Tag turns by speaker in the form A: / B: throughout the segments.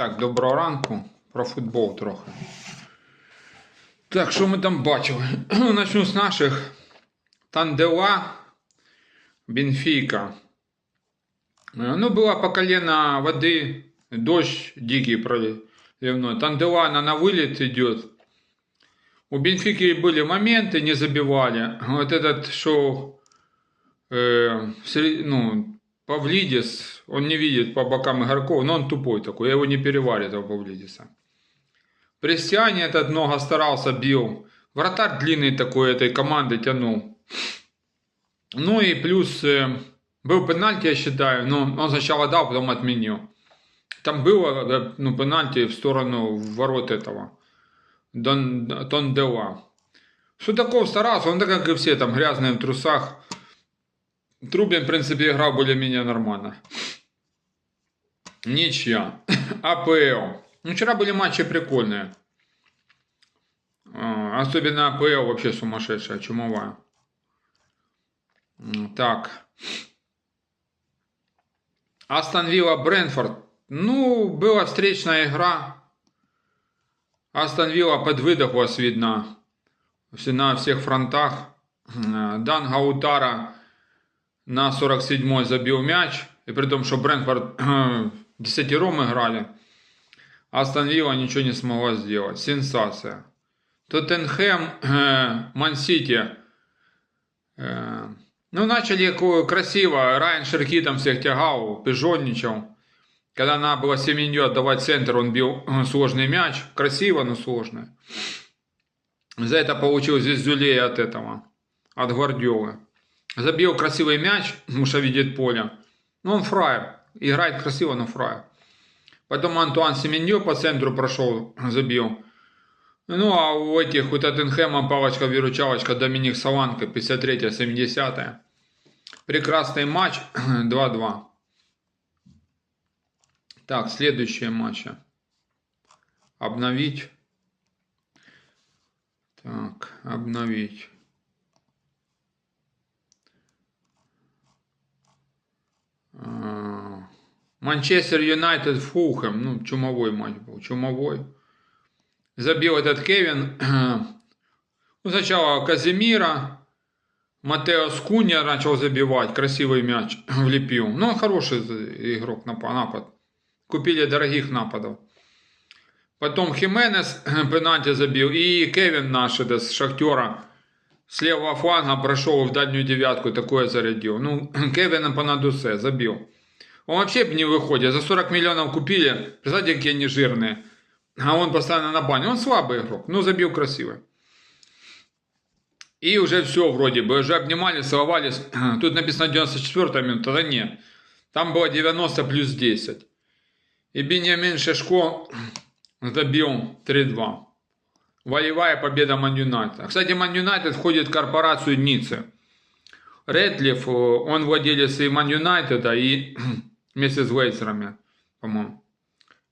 A: Так, доброго ранку. Про футбол трохи. Так, що ми там бачили? Начну з наших. Тандела, Бенфіка. Е, Ну, була по колено води, дождь дикий проливной. Тандела, она на вылет идет. У Бенфики были моменты, не забивали. Вот этот, что э, ну, Павлидис, он не видит по бокам игроков, но он тупой такой, я его не переварю, этого Павлидиса. Престиане этот много старался, бил. Вратарь длинный такой этой команды тянул. Ну и плюс э, был пенальти, я считаю, но он сначала дал, потом отменил. Там было э, ну, пенальти в сторону ворот этого. Дон, Тондела. Судаков старался, он так как и все, там грязные в трусах. Трубин, в принципе, играл более-менее нормально. Ничья. АПЛ. Ну, вчера были матчи прикольные. А, Особенно АПЛ вообще сумасшедшая, чумовая. Так. Астон Вилла Брэнфорд. Ну, была встречная игра. Астон Вилла подвыдохлась, видно, все- на всех фронтах. Э, Дан Гаутара на 47-й забил мяч. И при том, что Брэнфорд десятером играли. Астон Вилла ничего не смогла сделать. Сенсация. Тоттенхэм, Ман-Сити. Э, Ну, начали красиво. Райан Шерки там всех тягал, пижонничал. Когда надо было Семенью отдавать центр, он бил сложный мяч. Красиво, но сложно. За это получил звездюлей от этого, от Гвардиолы. Забил красивый мяч, потому что видит поле. Ну, он фраер. Играет красиво, но фраер. Потом Антуан Семенью по центру прошел, забил. Ну, а у этих, у Тоттенхэма палочка-виручалочка Доминик Саланка, 53-70. Прекрасный матч, 2-2. Так, следующие матчи. Обновить. Так, обновить. Манчестер Юнайтед Фулхэм. Ну, чумовой матч был. Чумовой. Забил этот Кевин. Ну, сначала Казимира. Матео Скуня начал забивать. Красивый мяч влепил. Ну, он хороший игрок на напад. Купили дорогих нападов. Потом Хименес пенальти забил. И Кевин наш это, с Шахтера с левого фланга прошел в дальнюю девятку. Такое зарядил. Ну, Кевина по надусе забил. Он вообще не выходит. За 40 миллионов купили. Представляете, какие они жирные. А он постоянно на бане. Он слабый игрок. Ну, забил красиво. И уже все вроде бы. Уже обнимали, целовались. Тут написано 94 минута. Да нет. Там было 90 плюс 10. И Бенjamin Шешко забил 3-2. Волевая победа Ман Юнайтед. Кстати, Ман Юнайтед входит в корпорацию Ниццы. Ретлиф, э, он владелец и Ман Юнайтеда, и вместе с Глейцерами, по-моему.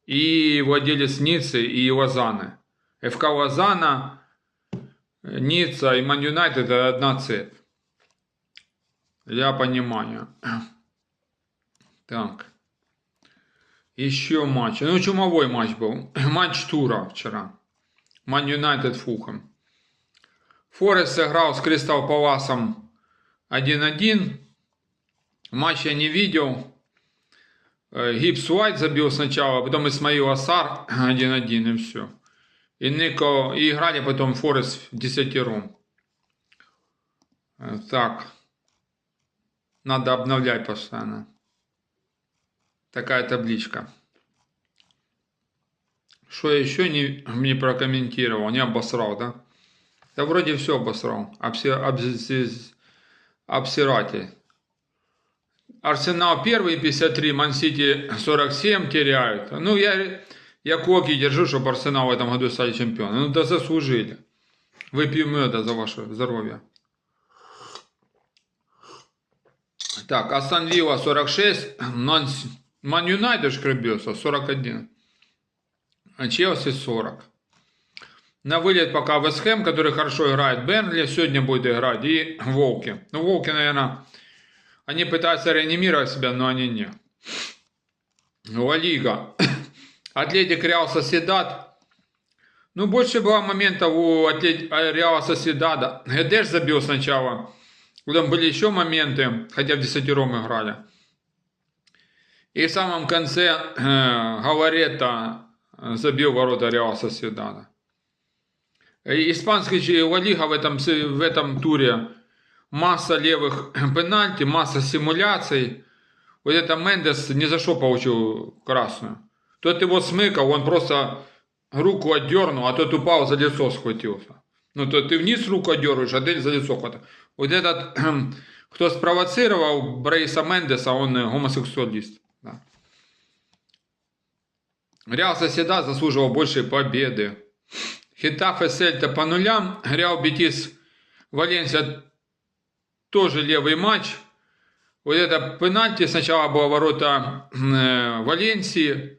A: И владелец Ниццы и Лозаны. ФК Лозана, Ницца и Ман Юнайтед это одна цепь. Я понимаю. Так. Еще матч. Ну, чумовой матч был. Матч тура вчера. Ман Юнайтед Фулхэм. Форест сыграл с Кристал Паласом 1-1. Матч я не видел. Э, Гипс Уайт забил сначала, потом Исмаил Асар 1-1 и все. И Нико, и играли потом Форест в десятером. Э, Так. Надо обновлять постоянно. Такая табличка. Что еще не, не прокомментировал, не обосрал, да? Да вроде все обосрал. Обси, обси- обсиратель. Арсенал первый 53, Мансити 47 теряют. Ну, я, я коки держу, чтобы Арсенал в этом году стали чемпионом. Ну, да заслужили. Выпью меда за ваше здоровье. Так, Астон Вилла 46, Ман Ман Юнайтед шкребется 41. А Челси 40. На вылет пока Вестхэм, который хорошо играет, Бернли сегодня будет играть, и Волки. Ну, Волки, наверное, они пытаются реанимировать себя, но они не. Ла Лига. Атлетик Реал Соседат. Ну, больше было моментов у Атлет... а, Реала Соседада. Гедеш забил сначала. Потом были еще моменты, хотя в десятером играли. И в самом конце э, Галарета забил ворота Реал Соседада. Испанская Ла Лига в этом, в этом туре масса левых пенальти, масса симуляций. Вот это Мендес ни за что получил красную. Тот его смыкал, он просто руку отдернул, а тот упал, за лицо схватился. Ну, то ты вниз руку отдернешь, а ты за лицо хватаешь. Вот этот, кто спровоцировал Брейса Мендеса, он гомосексуалист. Реал Соседа заслуживал большей победы. Хитафе Сельта по нулям. Реал Бетис Валенсия тоже левый матч. Вот это пенальти сначала было ворота э, Валенсии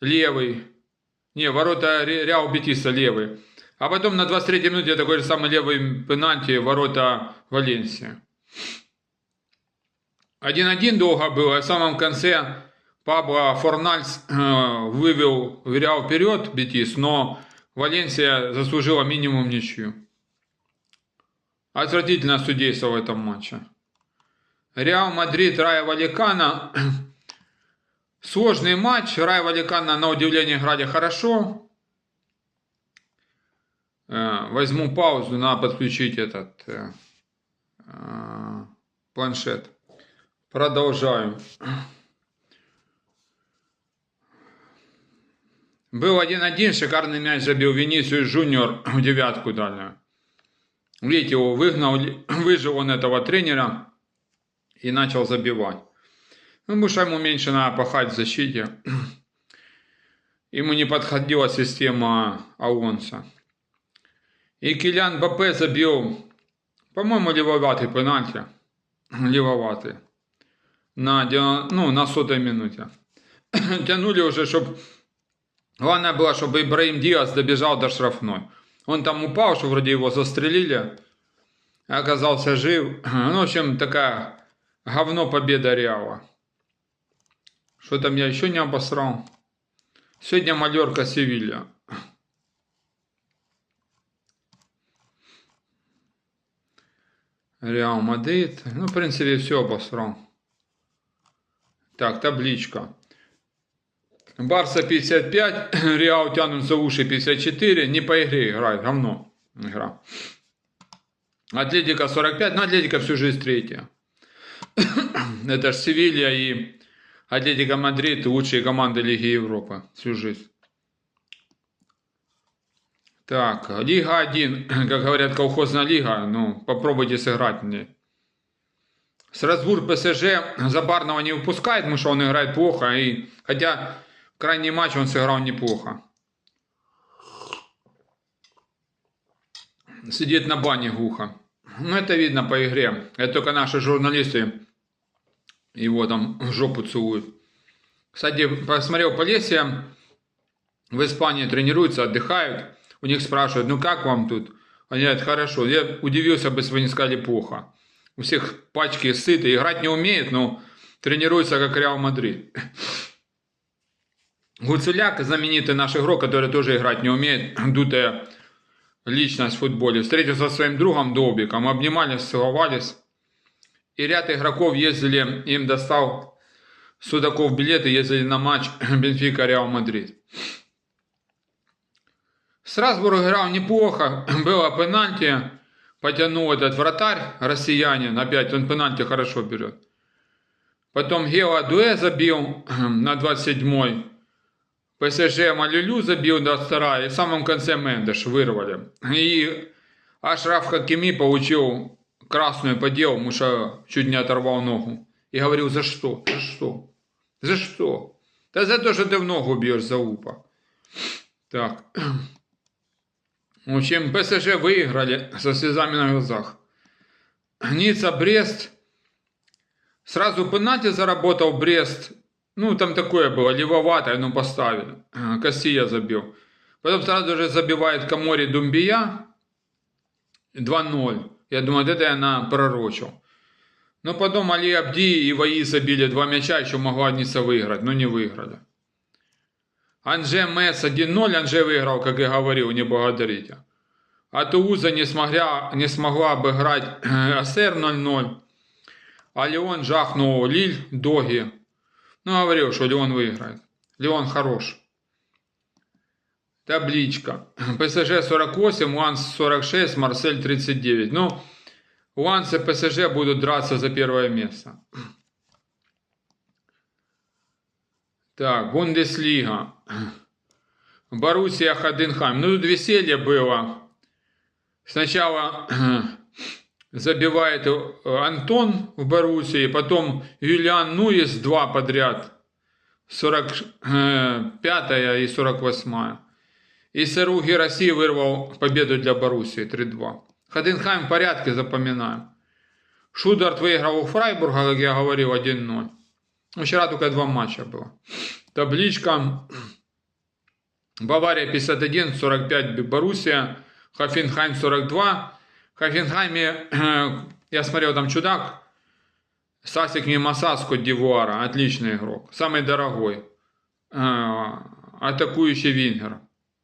A: левый. Не, ворота Реал Бетиса левый. А потом на 23 минуте такой же самый левый пенальти ворота Валенсии. 1-1 долго было, в самом конце Пабло Форнальс э, вывел Реал вперед Бетис, но Валенсия заслужила минимум ничью. Отвратительно судейство в этом матче. Реал Мадрид, Рая Валикана. Сложный матч. Рая Валикана на удивление играли хорошо. Э, возьму паузу, надо подключить этот э, планшет. Продолжаем. Был 1-1, шикарный мяч забил Венисиус Жуниор в девятку дальнюю. Видите, его выгнал, выжил он этого тренера и начал забивать. Ну, потому что ему меньше надо пахать в защите. Ему не подходила система Алонса. И Килян Бапе забил, по-моему, левоватый пенальти. Левоватый. На, ну, на сотой минуте. Тянули уже, чтобы Главное было, чтобы Ибраим Диас добежал до штрафной. Он там упал, что вроде его застрелили. Оказался жив. Ну, в общем, такая говно победа Реала. Что там я еще не обосрал? Сегодня Малерка Севилья. Реал Мадрид. Ну, в принципе, все обосрал. Так, табличка. Барса 55, Реал тянут за уши 54. Не по игре играет, говно игра. Атлетика 45, но Атлетика всю жизнь третья. Это же Севилья и Атлетика Мадрид лучшие команды Лиги Европы всю жизнь. Так, Лига 1, как говорят, колхозная лига, ну, попробуйте сыграть мне. Страсбург ПСЖ Забарного не выпускает, потому что он играет плохо, и хотя Крайний матч он сыграл неплохо. Сидит на бане глухо. Ну, это видно по игре. Это только наши журналисты его там жопу целуют. Кстати, посмотрел Полесье. В Испании тренируются, отдыхают. У них спрашивают, ну как вам тут? Они говорят, хорошо. Я удивился бы, если бы не сказали плохо. У всех пачки сыты, играть не умеют, но тренируются как Реал Мадрид. Гуцуляк, знаменитый наш игрок, который тоже играть не умеет, дутая личность в футболе, встретился со своим другом Добиком, обнимались, целовались. И ряд игроков ездили, им достал Судаков билеты, ездили на матч Бенфика Реал Мадрид. Страсбург играл неплохо, было пенальти, потянул этот вратарь, россиянин, опять он пенальти хорошо берет. Потом Гео Дуэ забил на 27-й. ПСЖ Малюлю забил до вторая, и в самом конце Мендеш вырвали. И Ашраф Хакими получил красную по делу, потому что чуть не оторвал ногу. И говорил, за что? За что? За что? Да за то, что ты в ногу бьешь за упа. Так. В общем, ПСЖ выиграли со слезами на глазах. Ницца, Брест. Сразу пенальти заработал Брест. Ну, там такое было, левоватое, но поставили. Кассия забил. Потом сразу же забивает Камори Думбия. 2-0. Я думаю, вот это я на пророчил. Но потом Али Абди и Ваи забили два мяча, еще могла Ниса выиграть, но не выиграли. Анже Мец 1-0, Анже выиграл, как и говорил, не благодарите. А Тууза не смогла, не смогла обыграть СР 0-0. А Леон жахнул Лиль, Доги. Ну, говорил, что Леон выиграет. Леон хорош. Табличка. ПСЖ 48, Уанс 46, Марсель 39. Ну, Уанс и ПСЖ будут драться за первое место. Так, Бундеслига. Боруссия Ходенхайм. Ну, тут веселье было. Сначала забивает Антон в Боруссии, потом Юлиан Нуис два подряд. 45 и 48. И Сару Гераси вырвал победу для Боруссии 3-2. Ходенхайм в порядке, запоминаем. Шударт выиграл у Фрайбурга, как я говорил, 1-0. Вчера только два матча было. Табличка. Бавария 51, 45 Боруссия. Хофенхайм 42. Хофенхайме, я смотрел, там чудак. Сасик Мимаса с Дивуара. Отличный игрок. Самый дорогой. Атакующий вингер.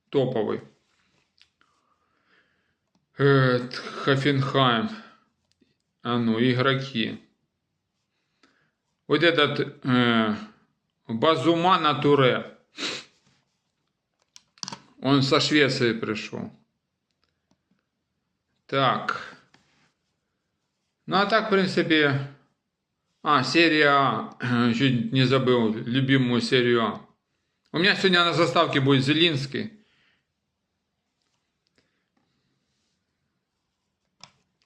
A: Топовый. Хофенхайм. А ну, игроки. Вот этот э, Базума Натуре. Он со Швеции пришел. Так. Ну, а так, в принципе... А, серия А. Чуть не забыл любимую серию А. У меня сегодня на заставке будет Зелинский.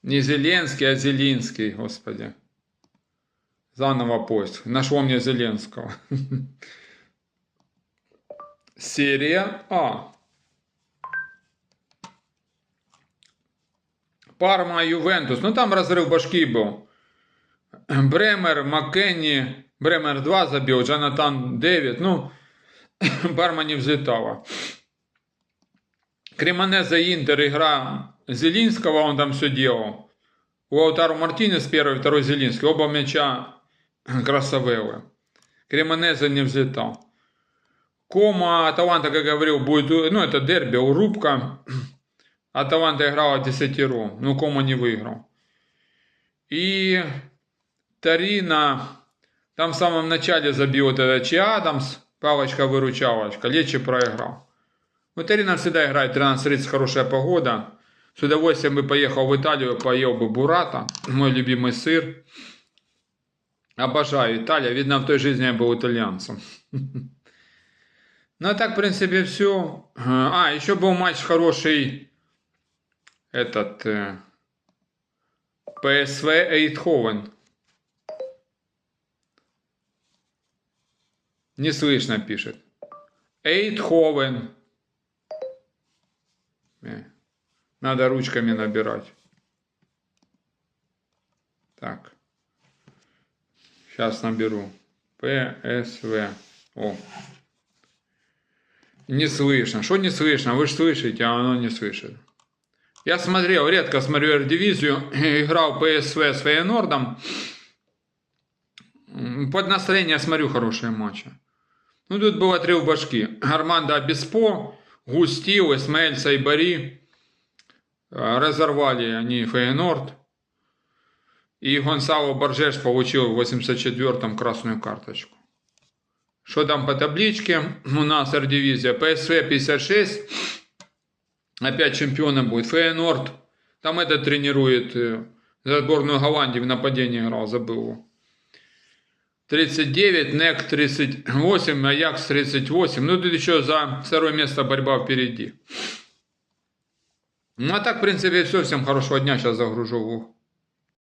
A: Не Зеленский, а Зелинский, господи. Заново поиск. Нашел мне Зеленского. Серия А. Парма, Ювентус. Ну там разрыв башки был. Бремер, Маккенни. Бремер 2 забил. Джонатан 9. Ну, Парма не взлетала. Кремонеза Интер игра Зелинского, он там все делал. У Аутару Мартинес первый, второй Зелинский. Оба мяча красавелы. Кремонеза не взлетал. Кома Аталанта, как говорил, будет, ну это дерби, урубка. Аталанта играла десятером, но Кома не выиграл. И Тарина, там в самом начале забил вот этот Чи Адамс, палочка-выручалочка, Лечи проиграл. Ну, Тарина всегда играет 13.30, хорошая погода. С удовольствием бы поехал в Италию, поел бы бурата, мой любимый сыр. Обожаю Италию. Видно, в той жизни я был итальянцем. Ну, а так, в принципе, все. А, еще был матч хороший. Этот... ПСВ Эйтховен. Не слышно, пишет. Эйтховен. Э, надо ручками набирать. Так. Сейчас наберу. ПСВ. О. Не слышно. Что не слышно? Вы же слышите, а оно не слышит. Я смотрел, редко смотрю R-дивизию. Играл ПСВ с Фейенордом. Под настроение смотрю хорошие матчи. Ну, тут было три в башки. Армандо Абеспо, Густил, Эсмаэль Сайбари. Разорвали они Фейенорд. И Гонсало Боржеш получил в 84-м красную карточку. Что там по табличке? У нас R-дивизия. ПСВ 56. Опять чемпионом будет. Фейнорд. Там этот тренирует э, за сборную Голландии в нападении играл, забыл его. 39, НЕК 38, Аякс 38. Ну, тут еще за второе место борьба впереди. Ну, а так, в принципе, все. Всем хорошего дня. Сейчас загружу